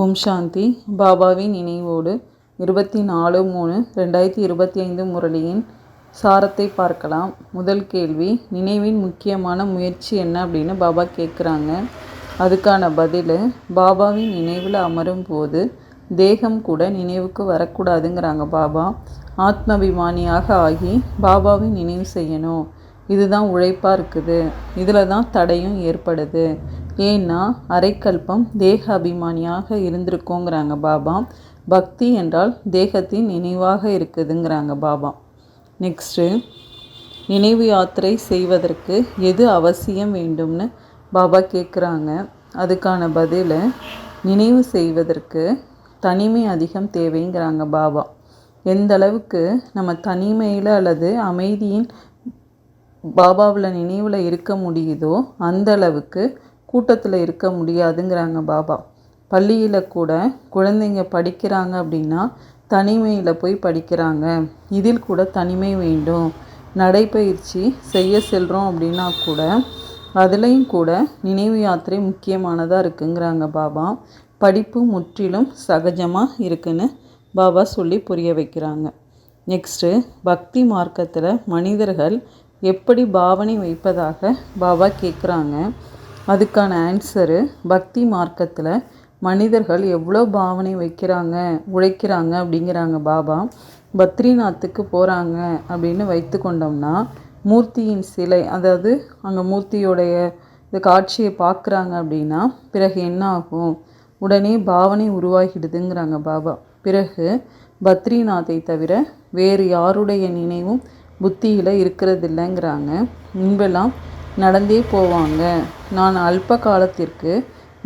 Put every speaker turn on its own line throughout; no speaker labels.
ஓம் சாந்தி. பாபாவின் நினைவோடு இருபத்தி நாலு மூணு ரெண்டாயிரத்தி இருபத்தி ஐந்து முரளியின் சாரத்தை பார்க்கலாம். முதல் கேள்வி நினைவின் முக்கியமான முயற்சி என்ன அப்படின்னு பாபா கேட்குறாங்க அதுக்கான பதில் பாபாவின் நினைவில் அமரும் போது தேகம் கூட நினைவுக்கு வரக்கூடாதுங்கிறாங்க பாபா. ஆத்மாபிமானியாக ஆகி பாபாவின் நினைவு செய்யணும். இதுதான் உழைப்பாக இருக்குது. இதில் தான் தடையும் ஏற்படுது. ஏன்னா அரைக்கல்பம் தேக அபிமானியாக இருந்திருக்கோங்கிறாங்க பாபா. பக்தி என்றால் தேகத்தின் நினைவாக இருக்குதுங்கிறாங்க பாபா. நெக்ஸ்ட்டு நினைவு யாத்திரை செய்வதற்கு எது அவசியம் வேண்டும்னு பாபா கேட்குறாங்க அதுக்கான பதில் நினைவு செய்வதற்கு தனிமை அதிகம் தேவைங்கிறாங்க பாபா. எந்த அளவுக்கு நம்ம தனிமையில் அல்லது அமைதியின் பாபாவில் நினைவில் இருக்க முடியுதோ அந்த அளவுக்கு கூட்டத்தில் இருக்க முடியாதுங்கிறாங்க பாபா. பள்ளியில் கூட குழந்தைங்க படிக்கிறாங்க அப்படின்னா தனிமையில் போய் படிக்கிறாங்க. இதில் கூட தனிமை வேண்டும். நடைப்பயிற்சி செய்ய செல்கிறோம் அப்படின்னா கூட அதுலேயும் கூட நினைவு யாத்திரை முக்கியமானதாக இருக்குங்கிறாங்க பாபா. படிப்பு முற்றிலும் சகஜமாக இருக்குன்னு பாபா சொல்லி புரிய வைக்கிறாங்க. நெக்ஸ்ட்டு பக்தி மார்க்கத்தில் மனிதர்கள் எப்படி பாவனை வைப்பதாக பாபா கேட்குறாங்க அதுக்கான ஆன்சரு பக்தி மார்க்கத்தில் மனிதர்கள் எவ்வளோ பாவனை வைக்கிறாங்க உழைக்கிறாங்க அப்படிங்கிறாங்க. பாபா பத்ரிநாத்துக்கு போகிறாங்க அப்படின்னு வைத்து கொண்டோம்னா மூர்த்தியின் சிலை அதாவது அங்கே மூர்த்தியோடைய இந்த காட்சியை பார்க்குறாங்க அப்படின்னா பிறகு என்ன ஆகும்? உடனே பாவனை உருவாகிடுதுங்கிறாங்க பாபா. பிறகு பத்ரிநாத்தை தவிர வேறு யாருடைய நினைவும் புத்தியில் இருக்கிறதில்லைங்கிறாங்க. முன்பெல்லாம் நடந்தே போவாங்க. நான் அல்ப காலத்திற்கு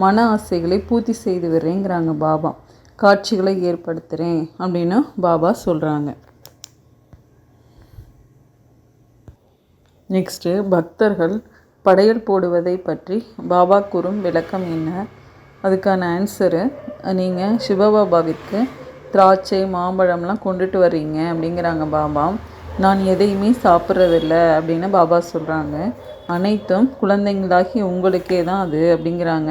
மன ஆசைகளை பூர்த்தி செய்து விடுறேங்கிறாங்க பாபா. காட்சிகளை ஏற்படுத்துகிறேன் அப்படின்னு பாபா சொல்கிறாங்க நெக்ஸ்ட்டு பக்தர்கள் படையல் போடுவதை பற்றி பாபா கூறும் விளக்கம் என்ன? அதுக்கான ஆன்சரு நீங்கள் சிவபாபாவிற்கு திராட்சை மாம்பழம்லாம் கொண்டுட்டு வர்றீங்க அப்படிங்கிறாங்க பாபா. நான் எதையுமே சாப்பிட்றதில்ல அப்படின்னு பாபா சொல்கிறாங்க அனைத்தும் குழந்தைங்களாகி உங்களுக்கே தான் அது அப்படிங்கிறாங்க.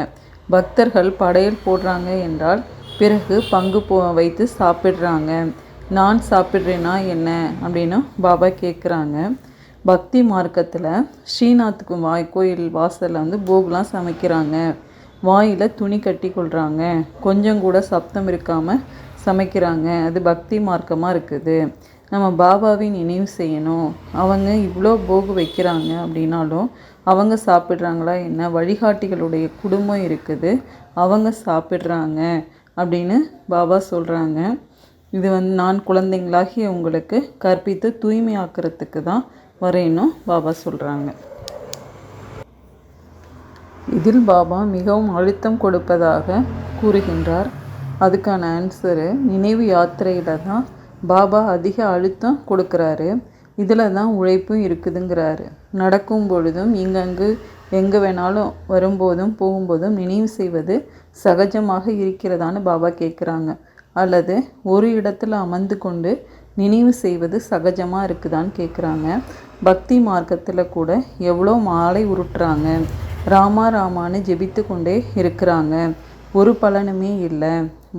பக்தர்கள் படையல் போடுறாங்க என்றால் பிறகு பங்கு போ வைத்து சாப்பிட்றாங்க. நான் சாப்பிட்றேன்னா என்ன அப்படின்னு பாபா கேட்குறாங்க பக்தி மார்க்கத்தில் ஸ்ரீநாத்துக்கு வாய் கோயில் வாசலில் வந்து போகலாம் சமைக்கிறாங்க. வாயில் துணி கட்டி கொள்கிறாங்க கொஞ்சம் கூட சப்தம் இருக்காமல் சமைக்கிறாங்க. அது பக்தி மார்க்கமாக இருக்குது. நம்ம பாபாவின் நினைவு செய்யணும். அவங்க இவ்வளோ போகு வைக்கிறாங்க அப்படின்னாலும் அவங்க சாப்பிட்றாங்களா என்ன? வழிகாட்டிகளுடைய குடும்பம் இருக்குது. அவங்க சாப்பிட்றாங்க அப்படின்னு பாபா சொல்கிறாங்க இது வந்து நான் குழந்தைங்களாகி உங்களுக்கு கற்பித்து தூய்மையாக்கிறதுக்கு தான் வரையணும் பாபா சொல்கிறாங்க இதில் பாபா மிகவும் அழுத்தம் கொடுப்பதாக கூறுகின்றார். அதுக்கான ஆன்சரு நினைவு யாத்திரையில் தான் பாபா அதிக அழுத்தம் கொடுக்குறாரு. இதில் தான் உழைப்பும் இருக்குதுங்கிறாரு. நடக்கும் பொழுதும் இங்கங்கு எங்கே வேணாலும் வரும்போதும் போகும்போதும் நினைவு செய்வது சகஜமாக இருக்கிறதான்னு பாபா கேட்குறாங்க அல்லது ஒரு இடத்துல அமர்ந்து கொண்டு நினைவு செய்வது சகஜமாக இருக்குதான்னு கேட்குறாங்க பக்தி மார்க்கத்தில் கூட எவ்வளோ மாலை உருட்டுறாங்க. ராமா ராமான்னு ஜெபித்து கொண்டே இருக்கிறாங்க. ஒரு பலனுமே இல்லை.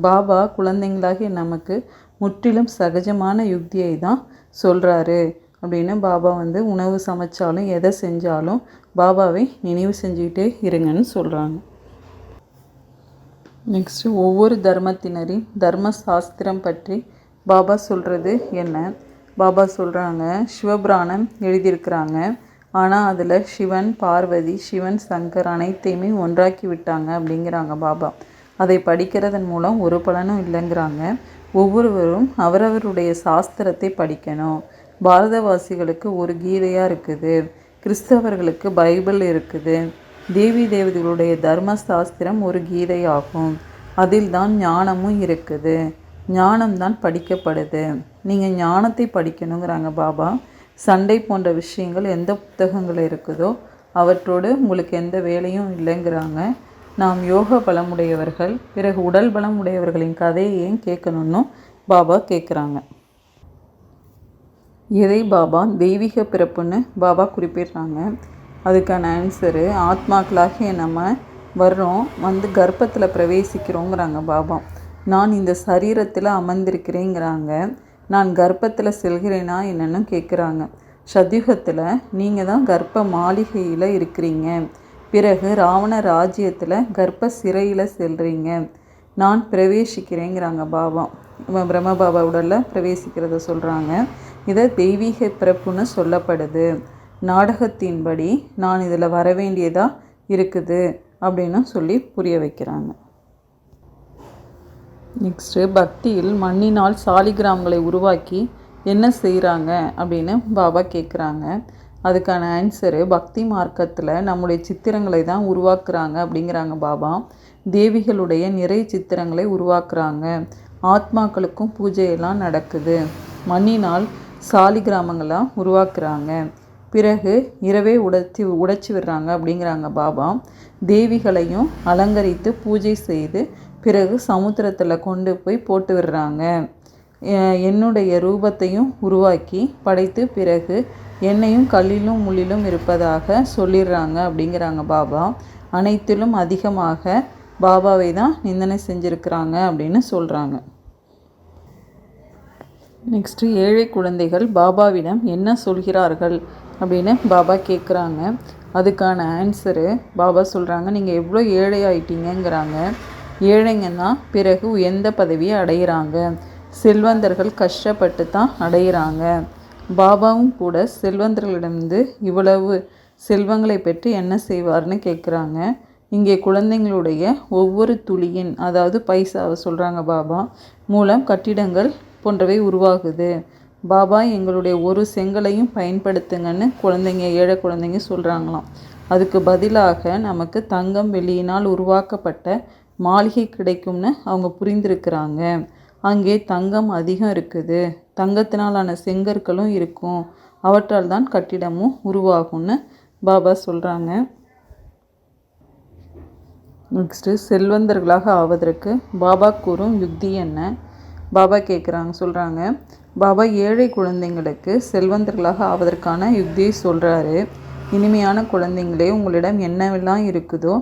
பாபா குழந்தைங்களாகிய நமக்கு முற்றிலும் சகஜமான யுக்தியை தான் சொல்கிறாரு அப்படின்னு பாபா வந்து உணவு சமைச்சாலும் எதை செஞ்சாலும் பாபாவை நினைவு செஞ்சுக்கிட்டே இருங்கன்னு சொல்கிறாங்க நெக்ஸ்ட்டு ஒவ்வொரு தர்மத்தினரின் தர்ம சாஸ்திரம் பற்றி பாபா சொல்கிறது என்ன? பாபா சொல்கிறாங்க சிவபிராணம் எழுதியிருக்கிறாங்க. ஆனால் அதில் சிவன் பார்வதி சிவன் சங்கர் அனைத்தையுமே ஒன்றாக்கி விட்டாங்க அப்படிங்கிறாங்க பாபா. அதை படிக்கிறதன் மூலம் ஒரு பலனும் இல்லைங்கிறாங்க. ஒவ்வொருவரும் அவரவருடைய சாஸ்திரத்தை படிக்கணும். பாரதவாசிகளுக்கு ஒரு கீதையாக இருக்குது. கிறிஸ்தவர்களுக்கு பைபிள் இருக்குது. தேவி தேவதைகளுடைய தர்ம சாஸ்திரம் ஒரு கீதை ஆகும் அதில் தான் ஞானமும் இருக்குது. ஞானம்தான் படிக்கப்படுது. நீங்கள் ஞானத்தை படிக்கணுங்கிறாங்க பாபா. சண்டை போன்ற விஷயங்கள் எந்த புத்தகங்கள் இருக்குதோ அவற்றோடு உங்களுக்கு எந்த வேலையும் இல்லைங்கிறாங்க. நாம் யோக பலமுடையவர்கள் பிறகு உடல் பலம் உடையவர்களின் கதையை ஏன் கேட்கணும்னு பாபா கேட்குறாங்க. எதை பாபா? தெய்வீக பிறப்புன்னு பாபா குறிப்பிடுறாங்க. அதுக்கான ஆன்சரு ஆத்மாக்களாகிய நம்ம வர்றோம் வந்து கர்ப்பத்தில் பிரவேசிக்கிறோங்கிறாங்க பாபா. நான் இந்த சரீரத்தில் அமர்ந்திருக்கிறேங்கிறாங்க. நான் கர்ப்பத்தில் செல்கிறேனா என்னன்னு கேட்குறாங்க. சத்யுகத்தில் நீங்கள் தான் கர்ப்ப மாளிகையில் இருக்கிறீங்க. பிறகு ராவண ராஜ்யத்தில் கர்ப்ப சிறையில் செல்கிறீங்க நான் பிரவேசிக்கிறேங்கிறாங்க பாபா. பிரம்ம பாபா உடலில் பிரவேசிக்கிறத சொல்கிறாங்க இதை தெய்வீக பிறப்புன்னு சொல்லப்படுது. நாடகத்தின்படி நான் இதில் வர வேண்டியதாக இருக்குது அப்படின்னு சொல்லி புரிய வைக்கிறாங்க. நெக்ஸ்ட்டு பக்தியில் மண்ணினால் சாலிகிராமங்களை உருவாக்கி என்ன செய்கிறாங்க அப்படின்னு பாபா கேட்குறாங்க அதுக்கான ஆன்சரு பக்தி மார்க்கத்தில் நம்முடைய சித்திரங்களை தான் உருவாக்குறாங்க அப்படிங்கிறாங்க பாபா. தேவிகளுடைய நிறை சித்திரங்களை உருவாக்குறாங்க. ஆத்மாக்களுக்கும் பூஜையெல்லாம் நடக்குது. மண்ணினால் சாலி கிராமங்களாம் உருவாக்குறாங்க. பிறகு இரவே உடைச்சி உடைச்சி விடுறாங்க அப்படிங்கிறாங்க பாபா. தேவிகளையும் அலங்கரித்து பூஜை செய்து பிறகு சமுத்திரத்தில் கொண்டு போய் போட்டு விடுறாங்க. என்னுடைய ரூபத்தையும் உருவாக்கி படைத்து பிறகு என்னையும் கல்லிலும் முள்ளிலும் இருப்பதாக சொல்லிடுறாங்க அப்படிங்கிறாங்க பாபா. அனைத்திலும் அதிகமாக பாபாவை தான் நிந்தனை செஞ்சுருக்கிறாங்க அப்படின்னு சொல்கிறாங்க நெக்ஸ்ட்டு ஏழை குழந்தைகள் பாபாவிடம் என்ன சொல்கிறார்கள் அப்படின்னு பாபா கேட்குறாங்க அதுக்கான ஆன்சரு பாபா சொல்கிறாங்க நீங்கள் எவ்வளோ ஏழை ஆயிட்டீங்கிறாங்க ஏழைங்கன்னா பிறகு உயர்ந்த பதவியை அடையிறாங்க. செல்வந்தர்கள் கஷ்டப்பட்டு தான் அடையிறாங்க. பாபாவும் கூட செல்வந்தர்களிடமிருந்து இவ்வளவு செல்வங்களை பெற்று என்ன செய்வார்னு கேட்குறாங்க இங்கே குழந்தைங்களுடைய ஒவ்வொரு துளியின் அதாவது பைசாவை சொல்கிறாங்க பாபா மூலம் கட்டிடங்கள் போன்றவை உருவாகுது. பாபா எங்களுடைய ஒரு செங்கலையும் பயன்படுத்துங்கன்னு குழந்தைங்க ஏழை குழந்தைங்க சொல்கிறாங்களாம் அதுக்கு பதிலாக நமக்கு தங்கம் வெளியினால் உருவாக்கப்பட்ட மாளிகை கிடைக்கும்னு அவங்க புரிந்திருக்கிறாங்க. அங்கே தங்கம் அதிகம் இருக்குது. தங்கத்தினாலான செங்கற்களும் இருக்கும். அவற்றால் தான் கட்டிடமும் உருவாகும்னு பாபா சொல்கிறாங்க நெக்ஸ்ட்டு செல்வந்தர்களாக ஆவதற்கு பாபா கூறும் யுக்தி என்ன? பாபா கேட்குறாங்க சொல்கிறாங்க பாபா ஏழை குழந்தைங்களுக்கு செல்வந்தர்களாக ஆவதற்கான யுக்தியை சொல்கிறாரு இனிமையான குழந்தைங்களே உங்களிடம் என்னவெல்லாம் இருக்குதோ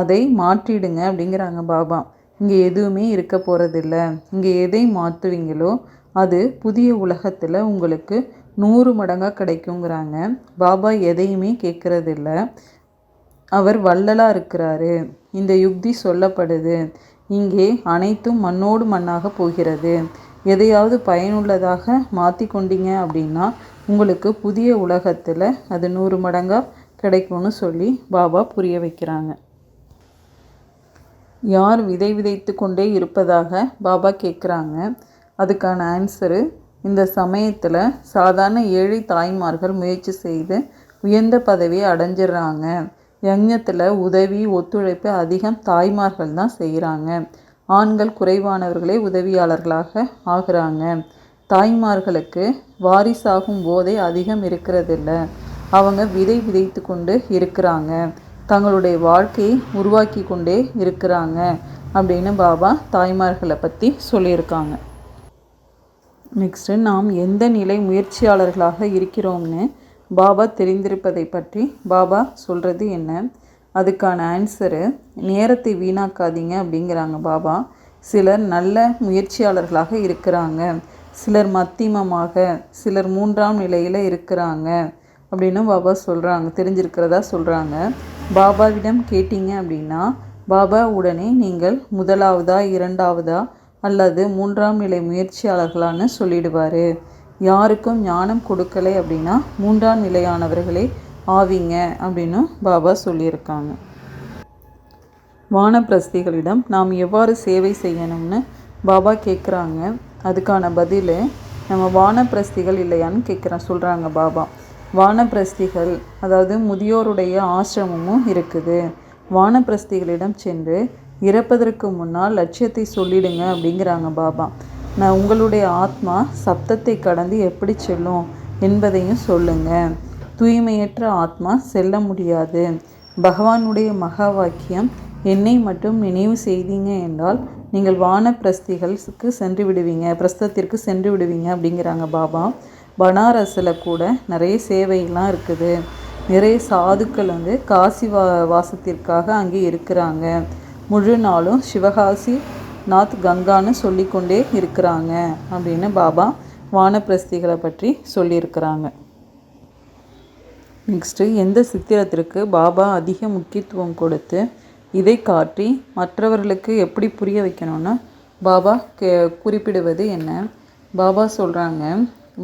அதை மாற்றிடுங்க அப்படிங்கிறாங்க பாபா. இங்கே எதுவுமே இருக்க போகிறதில்ல இங்கே எதை மாற்றுவீங்களோ அது புதிய உலகத்தில் உங்களுக்கு நூறு மடங்காக கிடைக்குங்கிறாங்க. பாபா எதையுமே கேட்குறதில்ல அவர் வள்ளலாக இருக்கிறாரு. இந்த யுக்தி சொல்லப்படுது. இங்கே அனைத்தும் மண்ணோடு மண்ணாக போகிறது. எதையாவது பயனுள்ளதாக மாற்றி கொண்டீங்க அப்படின்னா உங்களுக்கு புதிய உலகத்தில் அது நூறு மடங்காக கிடைக்கும்னு சொல்லி பாபா புரிய வைக்கிறாங்க. யார் விதை விதைத்து கொண்டே இருப்பதாக பாபா கேட்குறாங்க அதுக்கான ஆன்சரு இந்த சமயத்தில் சாதாரண ஏழை தாய்மார்கள் முயற்சி செய்து உயர்ந்த பதவியை அடைஞ்சிடுறாங்க. யஞ்சத்தில் உதவி ஒத்துழைப்பு அதிகம் தாய்மார்கள் தான் செய்கிறாங்க ஆண்கள் குறைவானவர்களே உதவியாளர்களாக ஆகிறாங்க. தாய்மார்களுக்கு வாரிசாகும் போதே அதிகம் இருக்கிறதில்ல. அவங்க விதை விதைத்து கொண்டு இருக்கிறாங்க. தங்களுடைய வாழ்க்கையை உருவாக்கி கொண்டே இருக்கிறாங்க அப்படின்னு பாபா தாய்மார்களை பற்றி சொல்லியிருக்காங்க. நெக்ஸ்ட்டு நாம் எந்த நிலை முயற்சியாளர்களாக இருக்கிறோம்னு பாபா தெரிந்திருப்பதை பற்றி பாபா சொல்கிறது என்ன? அதுக்கான ஆன்சரு நேரத்தை வீணாக்காதீங்க அப்படிங்கிறாங்க பாபா. சிலர் நல்ல முயற்சியாளர்களாக இருக்கிறாங்க. சிலர் மத்தியமமாக சிலர் மூன்றாம் நிலையில் இருக்கிறாங்க அப்படின்னு பாபா சொல்கிறாங்க தெரிஞ்சிருக்கிறதா சொல்கிறாங்க பாபாவிடம் கேட்டீங்க அப்படின்னா பாபா உடனே நீங்கள் முதலாவதா இரண்டாவதா அல்லது மூன்றாம் நிலை முயற்சியாளர்களான்னு சொல்லிடுவார். யாருக்கும் ஞானம் கொடுக்கலை அப்படின்னா மூன்றாம் நிலையானவர்களே ஆவிங்க அப்படின்னு பாபா சொல்லியிருக்காங்க. வானப்பிரஸ்திகளிடம் நாம் எவ்வாறு சேவை செய்யணும்னு பாபா கேட்குறாங்க அதுக்கான பதில் நம்ம வானப்பிரஸ்திகள் இல்லையான்னு கேட்குறேன் சொல்கிறாங்க பாபா. வானப்பிரஸ்திகள் அதாவது முதியோருடைய ஆசிரமமும் இருக்குது. வானப்பிரஸ்திகளிடம் சென்று இறப்பதற்கு முன்னால் லட்சியத்தை சொல்லிடுங்க அப்படிங்கிறாங்க பாபா. நான் உங்களுடைய ஆத்மா சப்தத்தை கடந்து எப்படி செல்லும் என்பதையும் சொல்லுங்கள் தூய்மையற்ற ஆத்மா செல்ல முடியாது. பகவானுடைய மகா வாக்கியம் என்னை மட்டும் நினைவு செய்தீங்க என்றால் நீங்கள் வான பிரஸ்திகளுக்கு சென்று விடுவீங்க பிரஸ்தத்திற்கு சென்று விடுவீங்க அப்படிங்கிறாங்க பாபா. பனாரஸில் கூட நிறைய சேவையெல்லாம் இருக்குது. நிறைய சாதுக்கள் வந்து காசி வா வாசத்திற்காக அங்கே இருக்கிறாங்க. முழு நாளும் சிவகாசி நாத் கங்கான்னு சொல்லிக்கொண்டே இருக்கிறாங்க அப்படின்னு பாபா வானப்பிரஸ்திகளை பற்றி சொல்லியிருக்கிறாங்க. நெக்ஸ்ட்டு எந்த சித்திரத்திற்கு பாபா அதிக முக்கியத்துவம் கொடுத்து இதை காட்டி மற்றவர்களுக்கு எப்படி புரிய வைக்கணும்னா பாபா கே குறிப்பிடுவது என்ன? பாபா சொல்கிறாங்க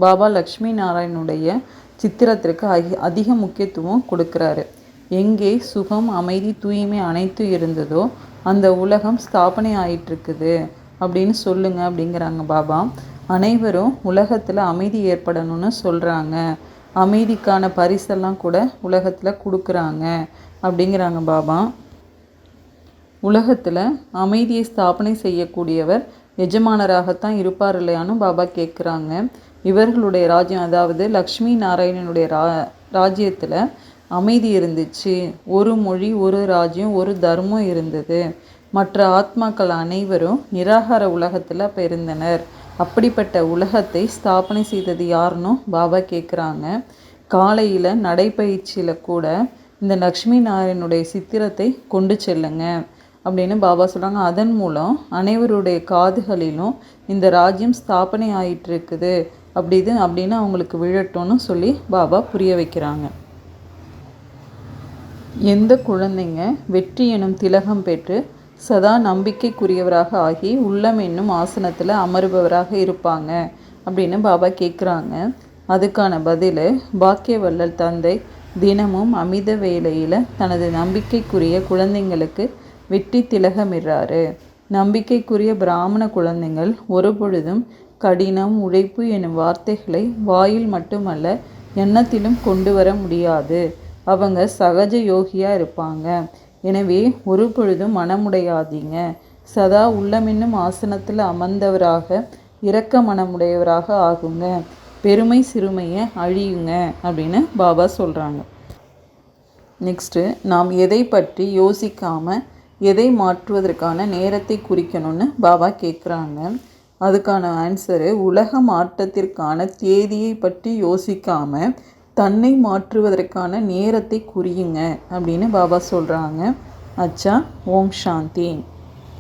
பாபா லக்ஷ்மி நாராயணனுடைய சித்திரத்திற்கு அதி அதிக முக்கியத்துவம் கொடுக்குறாரு. எங்கே சுகம் அமைதி தூய்மை அனைத்தும் இருந்ததோ அந்த உலகம் ஸ்தாபனை ஆயிட்டுருக்குது அப்படின்னு சொல்லுங்க அப்படிங்கிறாங்க பாபா. அனைவரும் உலகத்தில் அமைதி ஏற்படணும்னு சொல்கிறாங்க அமைதிக்கான பரிசெல்லாம் கூட உலகத்தில் கொடுக்குறாங்க அப்படிங்கிறாங்க பாபா. உலகத்தில் அமைதியை ஸ்தாபனை செய்யக்கூடியவர் எஜமானராகத்தான் இருப்பார் இல்லையான்னு பாபா கேட்குறாங்க இவர்களுடைய ராஜ்யம் அதாவது லக்ஷ்மி நாராயணனுடைய ரா ராஜ்யத்தில் அமைதி இருந்துச்சு. ஒரு மொழி ஒரு ராஜ்யம் ஒரு தர்மம் இருந்தது. மற்ற ஆத்மாக்கள் அனைவரும் நிராகார உலகத்தில் அப்போ இருந்தனர் அப்படிப்பட்ட உலகத்தை ஸ்தாபனை செய்தது யாருன்னு பாபா கேட்குறாங்க காலையில் நடைப்பயிற்சியில் கூட இந்த லக்ஷ்மி நாராயணுடைய சித்திரத்தை கொண்டு செல்லுங்க அப்படின்னு பாபா சொல்கிறாங்க அதன் மூலம் அனைவருடைய காதுகளிலும் இந்த ராஜ்யம் ஸ்தாபனை ஆயிட்டு இருக்குது அப்படி இது அப்படின்னு அவங்களுக்கு விழட்டும்னு சொல்லி பாபா புரிய வைக்கிறாங்க. எந்த குழந்தைங்க வெற்றி எனும் திலகம் பெற்று சதா நம்பிக்கைக்குரியவராக ஆகி உள்ளம் என்னும் ஆசனத்தில் அமருபவராக இருப்பாங்க அப்படின்னு பாபா கேட்குறாங்க அதுக்கான பதில் பாக்கியவல்லல் தந்தை தினமும் அமித வேலையில் தனது நம்பிக்கைக்குரிய குழந்தைங்களுக்கு வெற்றி திலகமிடுறாரு. நம்பிக்கைக்குரிய பிராமண குழந்தைகள் ஒரு பொழுதும் கடினம் உழைப்பு எனும் வார்த்தைகளை வாயில் மட்டுமல்ல எண்ணத்திலும் கொண்டு வர முடியாது. அவங்க சகஜ யோகியாக இருப்பாங்க. எனவே ஒரு பொழுதும் மனமுடையாதீங்க. சதா உள்ளமென்னும் ஆசனத்தில் அமர்ந்தவராக இரக்க மனமுடையவராக ஆகுங்க. பெருமை சிறுமையை அழியுங்க அப்படின்னு பாபா சொல்கிறாங்க நெக்ஸ்ட்டு நாம் எதை பற்றி யோசிக்காமல் எதை மாற்றுவதற்கான நேரத்தை குறிக்கணும்னு பாபா கேட்குறாங்க அதுக்கான ஆன்சரு உலக மாற்றத்திற்கான தேதியை பற்றி யோசிக்காமல் தன்னை மாற்றுவதற்கான நேரத்தை குறியுங்க அப்படின்னு பாபா சொல்கிறாங்க அச்சா ஓம் சாந்தி.